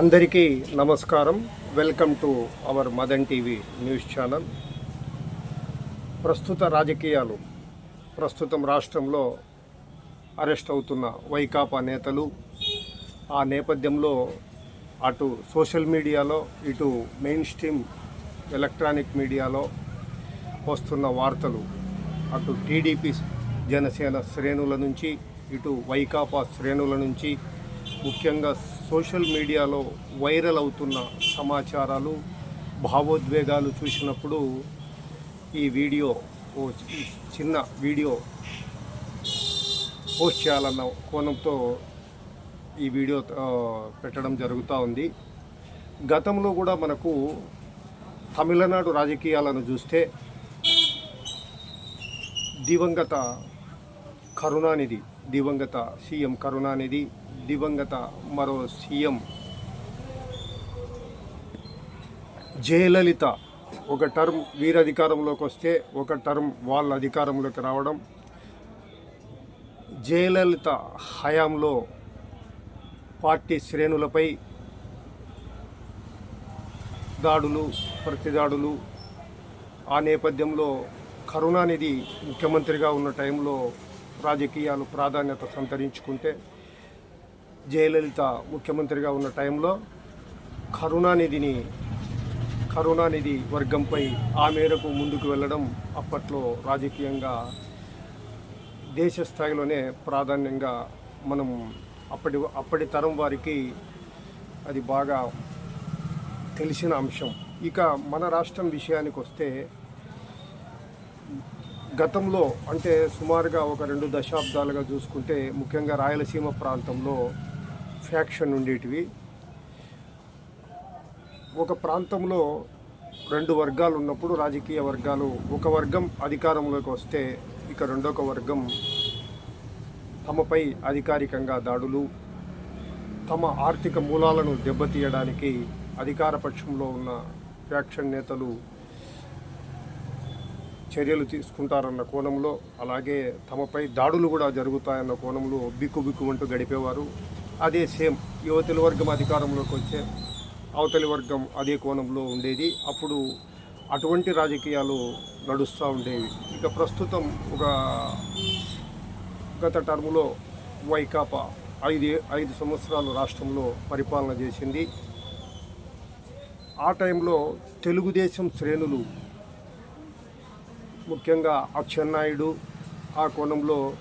అందరికీ నమస్కారం. Welcome to our Madan TV news channel. ప్రస్తుత రాజకీయాలు ప్రస్తుతం రాష్ట్రంలో అరెస్ట్ అవుతున్న వైకాపా నేతలు ఆ నేపథ్యంలో అటు సోషల్ మీడియాలో ఇటు మెయిన్ స్ట్రీమ్ ఎలక్ట్రానిక్ మీడియాలో వస్తున్న వార్తలు అటు టీడీపీ జనసేన శ్రేణుల నుంచి ఇటు వైకాపా శ్రేణుల నుంచి ముఖ్యంగా సోషల్ మీడియాలో వైరల్ అవుతున్న సమాచారాలు భావోద్వేగాలు చూసినప్పుడు ఈ వీడియో ఓ చిన్న వీడియో పోస్ట్ చేయాలన్న కోణంతో ఈ వీడియో పెట్టడం జరుగుతూ ఉంది. గతంలో కూడా మనకు తమిళనాడు రాజకీయాలను చూస్తే దివంగత కరుణానిధి దివంగత సీఎం కరుణానిధి దివంగత మరో సీఎం. జయలలిత ఒక టర్మ్ వీరు అధికారంలోకి వస్తే ఒక టర్మ్ వాళ్ళ అధికారంలోకి రావడం. జయలలిత హయాంలో పార్టీ శ్రేణులపై దాడులు ప్రతిదాడులు. ఆ నేపథ్యంలో కరుణానిధి ముఖ్యమంత్రిగా ఉన్న టైంలో రాజకీయాలు ప్రాధాన్యత సంతరించుకుంటే జయలలిత ముఖ్యమంత్రిగా ఉన్న టైంలో కరుణానిధిని కరుణానిధి వర్గంపై ఆ మేరకు ముందుకు వెళ్ళడం అప్పట్లో రాజకీయంగా దేశ స్థాయిలోనే ప్రాధాన్యంగా మనం అప్పటి అప్పటి తరం వారికి అది బాగా తెలిసిన అంశం. ఇక మన రాష్ట్రం విషయానికి వస్తే గతంలో అంటే సుమారుగా ఒక రెండు దశాబ్దాలుగా చూసుకుంటే ముఖ్యంగా రాయలసీమ ప్రాంతంలో ఫ్యాక్షన్ ఉండేటివి. ఒక ప్రాంతంలో రెండు వర్గాలు ఉన్నప్పుడు రాజకీయ వర్గాలు ఒక వర్గం అధికారంలోకి వస్తే ఇక రెండొక వర్గం తమపై అధికారికంగా దాడులు తమ ఆర్థిక మూలాలను దెబ్బతీయడానికి అధికార పక్షంలో ఉన్న ఫ్యాక్షన్ నేతలు చర్యలు తీసుకుంటారన్న కోణంలో అలాగే తమపై దాడులు కూడా జరుగుతాయన్న కోణంలో బిక్కు బిక్కుమంటూ గడిపేవారు. అదే సేమ్ యువతల వర్గం అధికారంలోకి వచ్చే అవతలి వర్గం అదే కోణంలో ఉండేది. అప్పుడు అటువంటి రాజకీయాలు నడుస్తూ ఉండేవి. ఇక ప్రస్తుతం ఒక గత టర్ములో వైకాపా ఐదు ఐదు సంవత్సరాలు రాష్ట్రంలో పరిపాలన చేసింది. ఆ టైంలో తెలుగుదేశం శ్రేణులు ముఖ్యంగా అచ్చెన్నాయుడు ఆ కోణంలో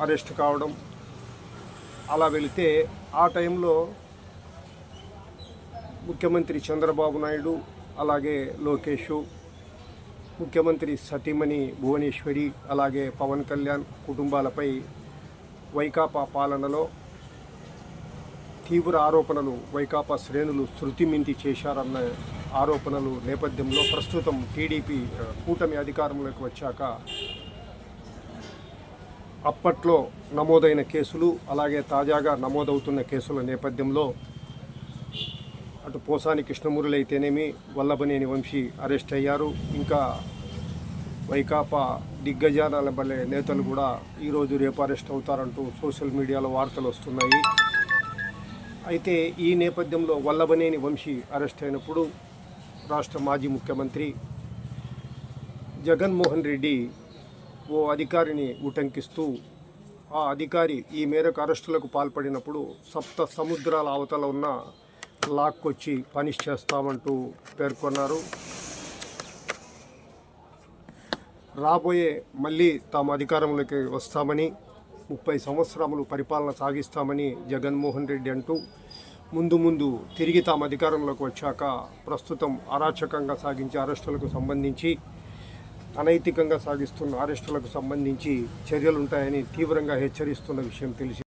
అరెస్ట్ కావడం అలా వెళితే ఆ టైంలో ముఖ్యమంత్రి చంద్రబాబు నాయుడు అలాగే లోకేష్ ముఖ్యమంత్రి సతీమణి భువనేశ్వరి అలాగే పవన్ కళ్యాణ్ కుటుంబాలపై వైకాపా పాలనలో తీవ్ర ఆరోపణలు వైకాపా శ్రేణులు శృతిమింతి చేశారన్న ఆరోపణలు నేపథ్యంలో ప్రస్తుతం టీడీపీ కూటమి అధికారంలోకి వచ్చాక అప్పట్లో నమోదైన కేసులు అలాగే తాజాగా నమోదవుతున్న కేసుల నేపథ్యంలో అటు పోసాని కృష్ణమూరులు అయితేనేమి వల్లభనేని వంశీ అరెస్ట్ అయ్యారు. ఇంకా వైకాపా దిగ్గజానాల బలే నేతలు కూడా ఈరోజు రేపు అరెస్ట్ అవుతారంటూ సోషల్ మీడియాలో వార్తలు వస్తున్నాయి. అయితే ఈ నేపథ్యంలో వల్లభనేని వంశీ అరెస్ట్ అయినప్పుడు రాష్ట్ర మాజీ ముఖ్యమంత్రి జగన్మోహన్ రెడ్డి ఓ అధికారిని ఉటంకిస్తూ ఆ అధికారి ఈ మేరకు అరెస్టులకు పాల్పడినప్పుడు సప్త సముద్రాల అవతల ఉన్న లాక్కొచ్చి పనిష్ చేస్తామంటూ పేర్కొన్నారు. రాబోయే మళ్ళీ తాము అధికారంలోకి వస్తామని ముప్పై సంవత్సరములు పరిపాలన సాగిస్తామని జగన్మోహన్ రెడ్డి అంటూ ముందు ముందు తిరిగి తాము అధికారంలోకి వచ్చాక ప్రస్తుతం అరాచకంగా సాగించే అరెస్టులకు సంబంధించి అనైతికంగా సాగిస్తున్న అరెస్టులకు సంబంధించి చర్యలుంటాయని తీవ్రంగా హెచ్చరిస్తున్న విషయం తెలిసి